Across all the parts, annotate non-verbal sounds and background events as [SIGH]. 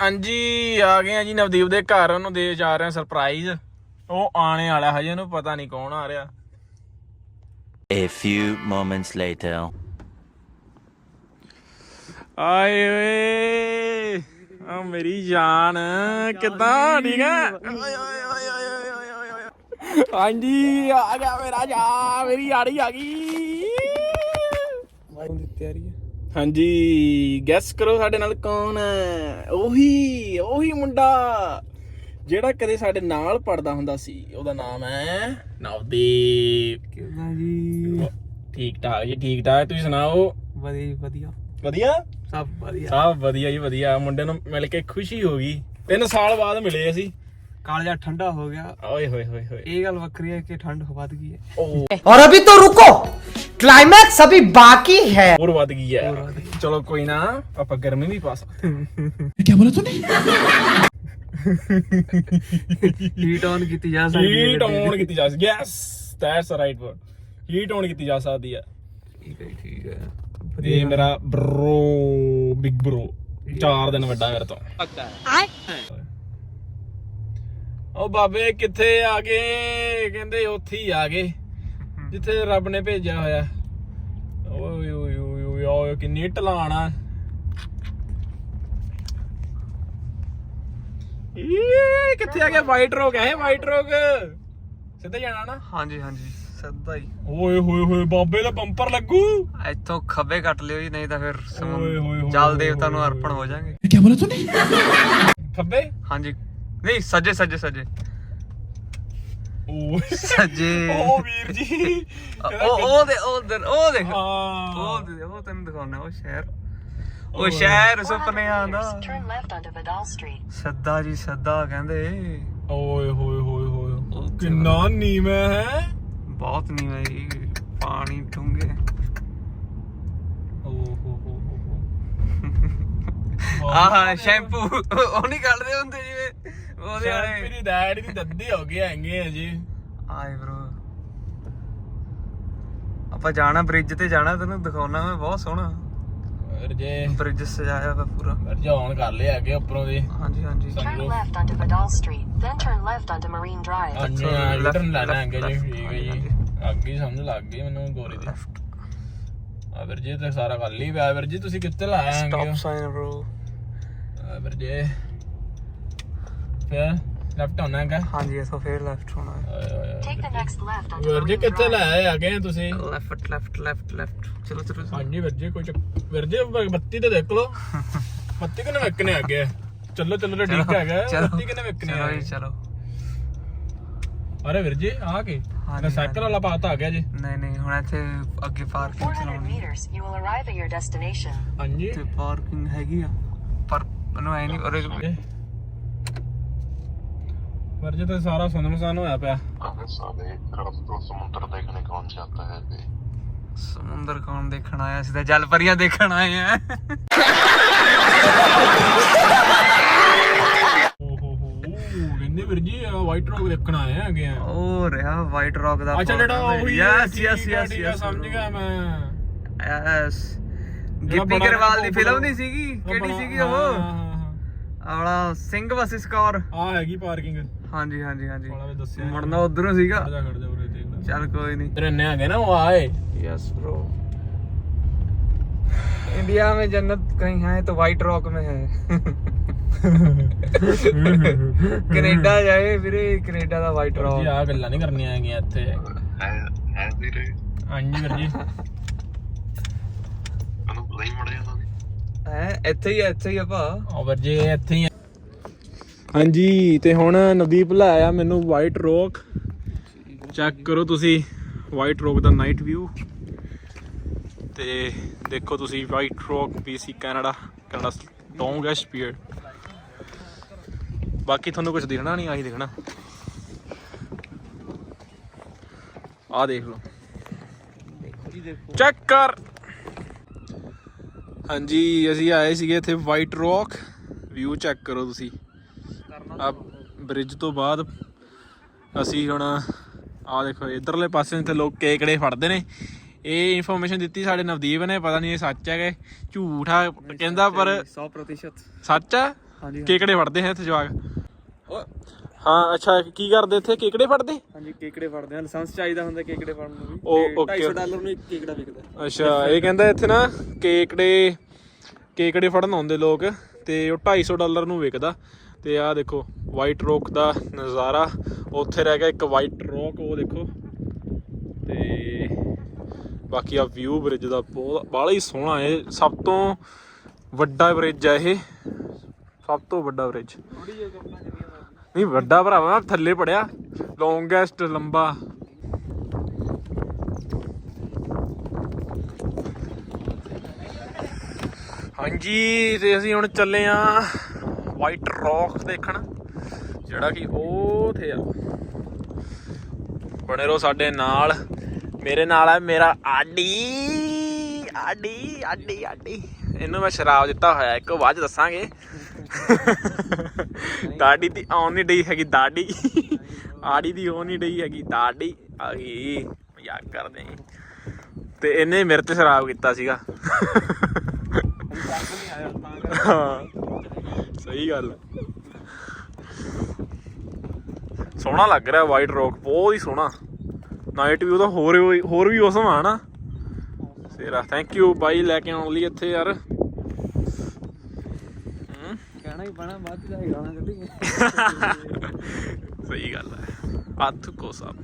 ਹਾਂਜੀ ਆ ਗਏ ਆ ਜੀ ਨਵਦੀਪ ਦੇ ਘਰ ਉਹਨੂੰ ਦੇ ਜਾ ਰਹੇ ਆ ਸਰਪ੍ਰਾਈਜ਼ ਉਹ ਆਣੇ ਵਾਲਾ ਹਜੇ ਉਹਨੂੰ ਪਤਾ ਨਹੀਂ ਕੌਣ ਆ ਰਿਹਾ A few moments later. ਆਏ ਓਏ ਆ ਮੇਰੀ ਜਾਨ ਕਿੱਦਾਂ ਠੀਕ ਹੈ ਓਏ ਓਏ ਓਏ ਓਏ ਓਏ ਓਏ ਓਏ ਓਏ। ਹਾਂਜੀ ਆ ਗਿਆ ਮੇਰਾ ਜਾ ਮੇਰੀ ਯਾਰੀ ਆ ਗਈ ਹਾਂਜੀ ਗੈਸ ਕਰੋ ਸਾਡੇ ਨਾਲ ਕੌਣ ਹੈ? ਉਹੀ ਉਹੀ ਮੁੰਡਾ ਜਿਹੜਾ ਕਦੇ ਸਾਡੇ ਨਾਲ ਪੜਦਾ ਹੁੰਦਾ ਸੀ। ਉਹਦਾ ਨਾਮ ਹੈ ਨਵਦੀਪ। ਕਿਦਾਂ ਜੀ? ਠੀਕ ਠਾਕ ਜੀ ਠੀਕ ਠਾਕ। ਤੁਸੀਂ ਸੁਣਾਓ? ਵਧੀਆ ਵਧੀਆ। ਵਧੀਆ? ਸਭ ਵਧੀਆ। ਵਧੀਆ ਜੀ ਵਧੀਆ। ਮੁੰਡੇ ਨੂੰ ਮਿਲ ਕੇ ਖੁਸ਼ੀ ਹੋ ਗਈ। ਤਿੰਨ ਸਾਲ ਬਾਅਦ ਮਿਲੇ ਅਸੀਂ। ਕਾਲਜਾ ਠੰਡਾ ਹੋ ਗਿਆ। ਓਏ ਹੋਏ ਹੋਏ ਹੋਏ। ਇਹ ਗੱਲ ਵੱਖਰੀ ਹੈ ਕਿ ਠੰਡ ਵੱਧ ਗਈ ਹੈ। ਔਰ ਅਭੀ ਤੋਂ ਰੁਕੋ! क्लाइमैक्स अभी बाकी है और बात की है चलो कोई ना पापा गर्मी भी पास क्या बोला तूने हीट ऑन ਕੀਤੀ ਜਾ ਸਕਦੀ ਹੈ ਹੀਟ ਔਨ ਕੀਤੀ ਜਾ ਸਕਦੀ yes that's a right word heat on ਕੀਤੀ ਜਾ ਸਕਦੀ ਹੈ ਠੀਕ ਹੈ ਠੀਕ ਹੈ ਇਹ ਮੇਰਾ ਬ్రో ਬਿਗ ਬ్రో 4 ਦਿਨ ਵੱਡਾ ਮੇਰੇ ਤੋਂ ਪੱਕਾ ਉਹ ਬਾਬੇ ਕਿੱਥੇ ਆ ਗਏ ਕਹਿੰਦੇ ਉੱਥੇ ਹੀ ਆ ਗਏ ਜਿੱਥੇ ਰੱਬ ਨੇ ਭੇਜਿਆ ਹੋਇਆ ਓਏ ਓਏ ਓਏ ਓਏ ਓਏ ਕਿੰਨੀ ਢਲਾਣ ਆ ਇਹ ਕਿੱਥੇ ਆ ਗਿਆ ਵਾਈਟ ਰੋਕ ਹੈ ਵਾਈਟ ਰੋਕ ਸਿੱਧਾ ਜਾਣਾ ਨਾ ਹਾਂਜੀ ਹਾਂਜੀ ਸਿੱਧਾ ਹੀ ਓਏ ਹੋਏ ਹੋਏ ਬਾਬੇ ਦਾ ਬੰਪਰ ਲੱਗੂ ਇੱਥੋਂ ਖੱਬੇ ਕੱਟ ਲਿਓ ਜੀ ਨਹੀਂ ਤਾਂ ਫਿਰ ਸਮੁੰ- ਓਏ ਹੋਏ ਹੋਏ ਜਲ ਹੋਏ ਦੇਵਤਾ ਨੂੰ ਹੋਏ ਅਰਪਣ ਹੋ ਜਾਾਂਗੇ ਖੱਬੇ ਹਾਂਜੀ ਨਹੀਂ ਸੱਜੇ ਸੱਜੇ ਸੱਜੇ ਓਏ ਸੱਜੇ। ਓ ਵੀਰ ਜੀ। ਉਹ ਉਹ ਦੇ ਉਹ ਦੇ ਉਹ ਦੇਖ। ਉਹ ਦੇ ਉਹ ਤੈਨੂੰ ਦਿਖਾਉਣਾ ਉਹ ਸ਼ਹਿਰ। ਉਹ ਸ਼ਹਿਰ ਸੁਪਨਿਆਂ ਦਾ। Turn left onto Vidal Street. ਸੱਦਾ ਜੀ ਸੱਦਾ ਕਹਿੰਦੇ। ਓਏ ਹੋਏ ਹੋਏ ਹੋਏ। ਕਿੰਨਾ ਨੀਵਾਂ ਹੈ। ਬਹੁਤ ਨੀਵਾਂ ਜੀ। ਪਾਣੀ ਡੂੰਘੇ। ਓ ਹੋ ਹੋ ਹੋ ਹੋ। [LAUGHS] ਆਹ ਸ਼ੈਂਪੂ। ਉਹ ਨਹੀਂ ਕੱਢਦੇ ਹੁੰਦੇ ਜਿਵੇਂ ਉਹਦੇ ਸ਼ੈਂਪੂ ਵਾਲੇ। ਦੀ ਡੈਡੀ ਦੀ ਦੱਦੀ ਹੋ ਗਈ ਹੈਗੇ ਆ ਜੀ। ਆਏ ਬ్రో ਆਪਾਂ ਜਾਣਾ ਬ੍ਰਿਜ ਤੇ ਜਾਣਾ ਤੈਨੂੰ ਦਿਖਾਉਣਾ ਮੈਂ ਬਹੁਤ ਸੋਹਣਾ। ਬ੍ਰਿਜ ਸਜਾਇਆ ਵਾ ਪੂਰਾ। ਰਜਾਉਣ ਕਰ ਲਿਆ ਅੱਗੇ ਉੱਪਰੋਂ ਦੀ। ਹਾਂਜੀ ਹਾਂਜੀ। Sunroof. left onto Vidal Street, then turn left onto Marine Drive. ਹਾਂਜੀ ਰਿਟਰਨ ਲੈਣਾ ਹੈਗੇ ਜੀ ਠੀਕ ਹੈ ਜੀ। ਅੱਗੇ ਸਮਝ ਲੱਗ ਗਈ ਮੈਨੂੰ ਗੋਰੀ ਦੀ। ਲੈਫਟ ਆ ਵੀਰ ਜੀ ਤੇ ਸਾਰਾ ਕਰ ਲਈ ਪਿਆ। ਵੀਰ ਜੀ ਤੁਸੀਂ ਕਿੱਥੇ ਲਾਇਆ ਹੈਗੇ ਸਟਾਪ? ਸਾਈਨ ਬ్రో ਵਰਜੇ ਫਿਰ ਲੈਫਟ ਹੋਣਾ ਹੈਗਾ ਹਾਂਜੀ ਇਸ ਤੋਂ ਫੇਰ ਲੈਫਟ ਹੋਣਾ ਹੈ take the next left on ਵਰਜੇ ਕਿੱਥੇ ਲੈ ਆਏ ਆ ਗਏ ਤੁਸੀਂ ਲੈਫਟ ਲੈਫਟ ਲੈਫਟ ਲੈਫਟ ਚਲੋ ਚਲੋ ਹਾਂਜੀ ਵਰਜੇ ਕੋਈ ਵਰਜੇ ਬੱਤੀ ਤੇ ਦੇਖ ਲਓ ਬੱਤੀ ਕਿਨੇ ਵੇਖਨੇ ਆ ਗਏ ਚਲੋ ਚਲੋ ਠੀਕ ਹੈਗਾ ਬੱਤੀ ਕਿਨੇ ਵੇਖਨੇ ਆ ਚਲੋ ਅਰੇ ਵੀਰ ਜੀ ਆ ਕੇ ਮੇਰਾ ਸਾਈਕਲ ਵਾਲਾ ਪਾਤ ਆ ਗਿਆ ਜੀ ਨਹੀਂ ਨਹੀਂ ਹੁਣ ਇੱਥੇ ਅੱਗੇ ਪਾਰਕਿੰਗ ਚਲਾਉਣੀ ਹੈ you will arrive at your destination ਹਾਂਜੀ ਤੇ ਪਾਰਕਿੰਗ ਹੈਗੀ ਆ ਪਰ ਮੈਨੂੰ ਐ ਨਹੀਂ ਉਹਦੇ ਚ ਪਰ ਜੇ ਤਾਂ ਸਾਰਾ ਸੁਨਮਸਾਨ ਹੋਇਆ ਪਿਆ ਸਾਰੇ ਤਰਫ ਤੋਂ ਸਮੁੰਦਰ ਦੇਖਣੇ ਕੌਣ ਚਾਹਤਾ ਹੈ ਜੀ ਸਮੁੰਦਰ ਕੌਣ ਦੇਖਣ ਆਇਆ ਸੀ ਤਾਂ ਜਲ ਪਰੀਆਂ ਦੇਖਣ ਆਏ ਆ ਕਹਿੰਦੇ ਵੀਰ ਜੀ ਵਾਈਟ ਰੌਕ ਦੇਖਣ ਆਏ ਆ ਅੱਗੇ ਉਹ ਰਿਹਾ ਵਾਈਟ ਰੌਕ ਦਾ ਅੱਛਾ ਜਿਹੜਾ ਉਹ ਯੈਸ ਯੈਸ ਯੈਸ ਸਮਝ ਗਿਆ ਮੈਂ ਯੈਸ ਗਿੱਪੀ ਗਰਵਾਲ ਦੀ ਫਿਲਮ ਨਹੀਂ ਸੀਗੀ ਕਿਹੜੀ ਸੀਗੀ ਉਹ ਆਲਾ ਸਿੰਘ ਵਸਿਸ ਕੌਰ ਹਾਂ। ਆ ਹੈਗੀ ਪਾਰਕਿੰਗ ਹਾਂਜੀ ਹਾਂਜੀ ਹਾਂਜੀ ਵਾਲਾ ਵੀ ਦੱਸਿਆ ਮੁੜਨਾ ਉਧਰੋਂ ਸੀਗਾ ਖੜ ਜਾ ਖੜ ਜਾ ਉਰੇ ਦੇਖ ਲੈ ਚੱਲ ਕੋਈ ਨਹੀਂ ਤੇਰੇ ਨੇ ਹੈਗੇ ਨਾ ਉਹ ਆਏ यस ब्रो इंडिया में जन्नत कहीं है तो वाइट रॉक में है कनाडा जाए ਵੀਰੇ ਕੈਨੇਡਾ ਦਾ ਵਾਈਟ ਜੀ ਰੌਕ ਆ ਗੱਲਾਂ ਨਹੀਂ ਕਰਨੀਆਂ ਹੈਗੀਆਂ ਇੱਥੇ है है ਵੀਰੇ ਹਾਂਜੀ ਵੀਰ ਜੀ ਉਹਨੂੰ ਬੁਲਾਈ ਮੜਿਆ ਨਾ ਹੈ? ਇੱਥੇ ਹੀ ਆ, ਇੱਥੇ ਹੀ ਆ ਭਾ। ਆ ਵੀਰ ਜੀ ਇੱਥੇ ਹੀ ਆ। ਹਾਂਜੀ ਤੇ ਹੁਣ ਨਵਦੀਪ ਲੈ ਆਇਆ ਮੈਨੂੰ ਵਾਈਟ ਰੋਕ ਚੈੱਕ ਕਰੋ ਤੁਸੀਂ ਵਾਈਟ ਰੋਕ ਦਾ ਨਾਈਟ ਵਿਊ ਤੇ ਦੇਖੋ ਤੁਸੀਂ White Rock PC Canada Canada longest period ਬਾਕੀ ਤੁਹਾਨੂੰ ਕੁਝ ਦਿਖਣਾ ਨਹੀਂ ਆਹੀ ਦਿਖਣਾ। ਆ ਦੇਖ ਲਓ। ਦੇਖੋ ਜੀ ਦੇਖੋ। ਚੈੱਕ ਕਰ। ਹਾਂਜੀ ਅਸੀਂ ਆਏ ਸੀਗੇ ਇੱਥੇ ਵਾਈਟ ਰੌਕ ਵਿਊ ਚੈੱਕ ਕਰੋ ਤੁਸੀਂ। ਆ ਬ੍ਰਿਜ ਤੋਂ ਬਾਅਦ ਅਸੀਂ ਹੁਣ ਆ ਦੇਖੋ ਇਧਰਲੇ ਪਾਸੇ ਤੇ ਲੋਕ ਕੇਕੜੇ ਫੜਦੇ ਨੇ। ਇਹ ਇਨਫੋਰਮੇਸ਼ਨ ਦਿੱਤੀ ਸਾਡੇ ਨਵਦੀਪ ਨੇ ਪਤਾ ਨਹੀਂ ਇਹ ਸੱਚ ਹੈ ਕਿ ਝੂਠ ਆ ਕਹਿੰਦਾ ਪਰ 100% ਸੱਚ ਆ? ਕੇਕੜੇ ਫੜਦੇ ਹੈ ਇੱਥੇ ਜਵਾਕ। ਹਾਂ ਅੱਛਾ ਕੀ ਕਰਦੇ ਇੱਥੇ? ਕੇਕੜੇ ਫੜਦੇ? ਹਾਂਜੀ ਕੇਕੜੇ ਫੜਦੇ ਆ ਲਾਇਸੈਂਸ ਚਾਹੀਦਾ ਹੁੰਦਾ ਕੇਕੜੇ ਫੜਨ ਨੂੰ ਵੀ। ਉਹ ਤੇ okay। 250 ਡਾਲਰ ਨੂੰ ਇੱਕ ਕੇਕੜਾ ਵਿਕਦਾ। ਅੱਛਾ ਇਹ ਕਹਿੰਦਾ ਇੱਥੇ ਨਾ ਕੇਕੜੇ ਕੇਕੜੇ ਫੜਨ ਆਉਂਦੇ ਲੋਕ ਤੇ ਉਹ 250 ਡਾਲਰ ਨੂੰ ਵਿਕਦਾ। ਤੇ ਆਹ ਦੇਖੋ ਵਾਈਟ ਰੌਕ ਦਾ ਨਜ਼ਾਰਾ। ਉੱਥੇ ਰਹਿ ਗਿਆ ਇੱਕ ਵਾਈਟ ਰੌਕ ਉਹ ਦੇਖੋ। ਤੇ ਬਾਕੀ ਆ ਵਿਊ ਬ੍ਰਿਜ ਦਾ ਬਹੁਤ ਬਾਹਲਾ ਹੀ ਸੋਹਣਾ ਹੈ ਸਭ ਤੋਂ ਵੱਡਾ ਬ੍ਰਿਜ ਹੈ ਇਹ। ਸਭ ਤੋਂ ਵੱਡਾ ਬ੍ਰਿਜ ਨਹੀਂ, ਵੱਡਾ ਭਰਾਵਾ, ਮੈਂ ਥੱਲੇ ਪੜਿਆ। ਲੌਂਗੈਸਟ ਲੰਬਾ। ਹਾਂਜੀ, ਤੇ ਅਸੀਂ ਹੁਣ ਚੱਲੇ ਆ ਵਾਈਟ ਰੌਕ ਦੇਖਣ, ਜਿਹੜਾ ਕਿ ਉਹ ਆ। ਬਣੇ ਰਹੋ ਸਾਡੇ ਨਾਲ। ਮੇਰੇ ਨਾਲ ਹੈ ਮੇਰਾ ਆਡੀ ਆਡੀ ਆਡੀ ਆਡੀ। ਇਹਨੂੰ ਮੈਂ ਸ਼ਰਾਬ ਦਿੱਤਾ ਹੋਇਆ, ਇੱਕ ਬਾਅਦ ਦੱਸਾਂਗੇ। [LAUGHS] ਦਾੜੀ ਦੀ ਆਉਣ ਨਹੀਂ ਡਈ ਹੈਗੀ, ਦਾੜੀ। ਆੜੀ ਦੀ ਉਹ ਨਹੀਂ ਡਈ ਹੈਗੀ, ਦਾੜੀ ਆ ਗਈ। ਮਜ਼ਾਕ ਕਰਦੇ ਤੇ ਇਹਨੇ ਮੇਰੇ ਤੇ ਸ਼ਰਾਬ ਕੀਤਾ ਸੀਗਾ। ਸਹੀ ਗੱਲ ਸੋਹਣਾ ਲੱਗ ਰਿਹਾ ਵਾਈਟ ਰੌਕ ਬਹੁਤ ਹੀ ਸੋਹਣਾ। ਨਾਈਟ ਵੀ ਉਹਦਾ ਹੋਰ ਹੋਰ ਵੀ ਔਸਮ ਆ ਨਾ ਸੇਰਾ ਥੈਂਕ ਯੂ ਬਾਈ ਲੈ ਕੇ ਆਉਣ ਲਈ ਇੱਥੇ ਯਾਰ। ਕਹਿਣਾ ਹੀ ਪੈਣਾ ਬਾਅਦ ਚ ਜਾਏ ਗਾਣਾ ਕੱਢੀ ਸਹੀ ਗੱਲ ਹੈ। ਹੱਥ ਕੋ ਸਭ।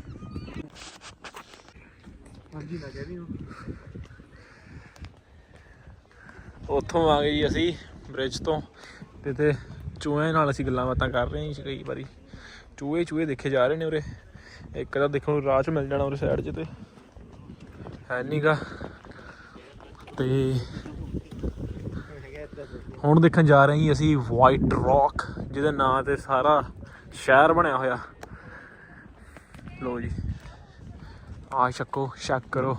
ਹਾਂਜੀ ਨਾ ਕਹਿ ਰਹੀ ਉੱਥੋਂ ਆ ਗਏ ਅਸੀਂ ਬ੍ਰਿਜ ਤੋਂ। ਤੇ ਤੇ ਚੂਹਿਆਂ ਨਾਲ ਅਸੀਂ ਗੱਲਾਂ ਬਾਤਾਂ ਕਰ ਰਹੇ ਸੀ ਕਈ ਵਾਰੀ। ਚੂਹੇ ਚੂਹੇ ਦੇਖੇ ਜਾ ਰਹੇ ਨੇ ਉਰੇ। ਇੱਕ ਤਾਂ ਦੇਖੋ ਰਾਹ 'ਚ ਮਿਲ ਜਾਣਾ ਉਰੇ ਸਾਈਡ 'ਚ ਤੇ। ਹੈ ਨਹੀਂਗਾ ਤੇ ਹੁਣ ਦੇਖਣ ਜਾ ਰਹੇ ਹਾਂ ਅਸੀਂ ਵਾਈਟ ਰੌਕ ਜਿਹਦੇ ਨਾਂ ਤੇ ਸਾਰਾ ਸ਼ਹਿਰ ਬਣਿਆ ਹੋਇਆ। ਲੋ ਜੀ। ਆ ਛੱਕੋ ਸ਼ੱਕ ਕਰੋ।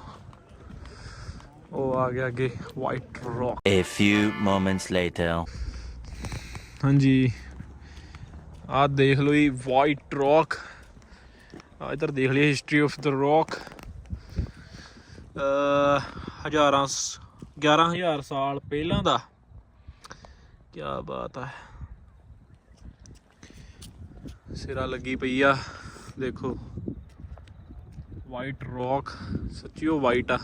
ਉਹ ਆ ਗਿਆ ਅੱਗੇ White Rock A few moments later. ਹਾਂਜੀ। ਆ ਦੇਖ ਲਓ ਜੀ ਵਾਈਟ ਰੌਕ ਆ ਇਧਰ ਦੇਖ ਲਈਏ history of the rock uh ਹਜ਼ਾਰਾਂ ਸ- 11000 ਸਾਲ ਪਹਿਲਾਂ ਦਾ ਕੀ ਬਾਤ ਹੈ ਸਿਰਾ ਲੱਗੀ ਪਈ ਆ ਦੇਖੋ ਵਾਈਟ ਰੌਕ ਸੱਚੀ ਉਹ ਵਾਈਟ ਆ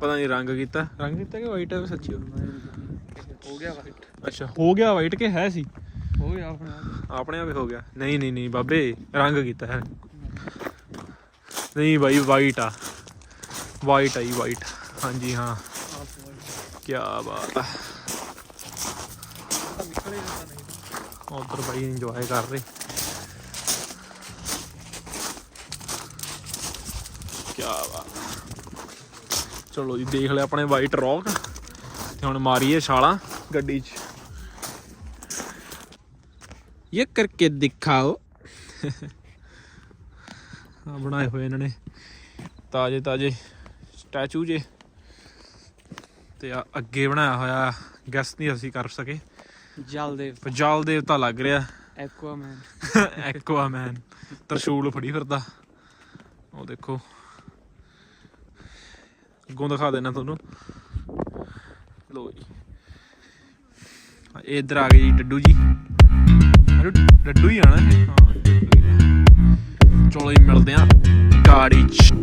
ਪਤਾ ਨਹੀਂ ਰੰਗ ਕੀਤਾ ਰੰਗ ਕੀਤਾ ਕਿ ਵਾਈਟ ਹੈ ਸੱਚੀ ਉਹ ਹੋ ਗਿਆ ਵਾਈਟ ਅੱਛਾ ਹੋ ਗਿਆ ਵਾਈਟ ਕਿ ਹੈ ਸੀ ਹੋ ਗਿਆ ਆਪਣੇ ਆਪ ਆਪਣੇ ਆਪ ਹੀ ਹੋ ਗਿਆ ਨਹੀਂ ਨਹੀਂ ਨਹੀਂ ਬਾਬੇ ਰੰਗ ਕੀਤਾ ਹੈ ਨਹੀਂ ਬਾਈ ਵਾਈਟ ਆ ਵਾਈਟ ਆਈ ਵਾਈਟ ਹਾਂਜੀ ਹਾਂ ਕੀ ਬਾਤ ਆ ਉਧਰ ਬਾਈ ਇੰਜੋਏ ਕਰ ਰਹੇ। ਕੀ ਬਾਤ। ਚਲੋ ਜੀ, ਦੇਖ ਲਿਆ ਆਪਣੇ ਵਾਈਟ ਰੌਕ ਤੇ ਹੁਣ ਮਾਰੀਏ ਛਾਲਾਂ ਗੱਡੀ 'ਚ। ਇਹ ਕਰਕੇ ਦਿਖਾਓ। ਆ ਬਣਾਏ ਹੋਏ ਇਹਨਾਂ ਨੇ। ਤਾਜੇ ਤਾਜੇ ਸਟੈਚੂ ਜੇ। ਤੇ ਆ ਅੱਗੇ ਬਣਾਇਆ ਹੋਇਆ ਗੈਸ ਨਹੀਂ ਅਸੀਂ ਕਰ ਸਕੇ। ਜਲ ਦੇ ਪਰ ਜਲ ਦੇਵਤਾ ਲੱਗ ਰਿਹਾ। ਐਕਵਾਮੈਨ। [LAUGHS] ਐਕਵਾਮੈਨ। ਤਰਸ਼ੂਲ ਫੜੀ ਫਿਰਦਾ। ਉਹ ਦੇਖੋ। ਅੱਗੋਂ ਦਿਖਾ ਦੇਣਾ ਤੁਹਾਨੂੰ। ਲੋ ਜੀ। ਇੱਧਰ ਆ ਗਏ ਜੀ ਡੱਡੂ ਜੀ। ਡੱਡੂ ਹੀ ਆਣਾ। ਹਾਂ। ਚਲੋ ਜੀ ਮਿਲਦੇ ਆ ਗਾੜੀ ਚ।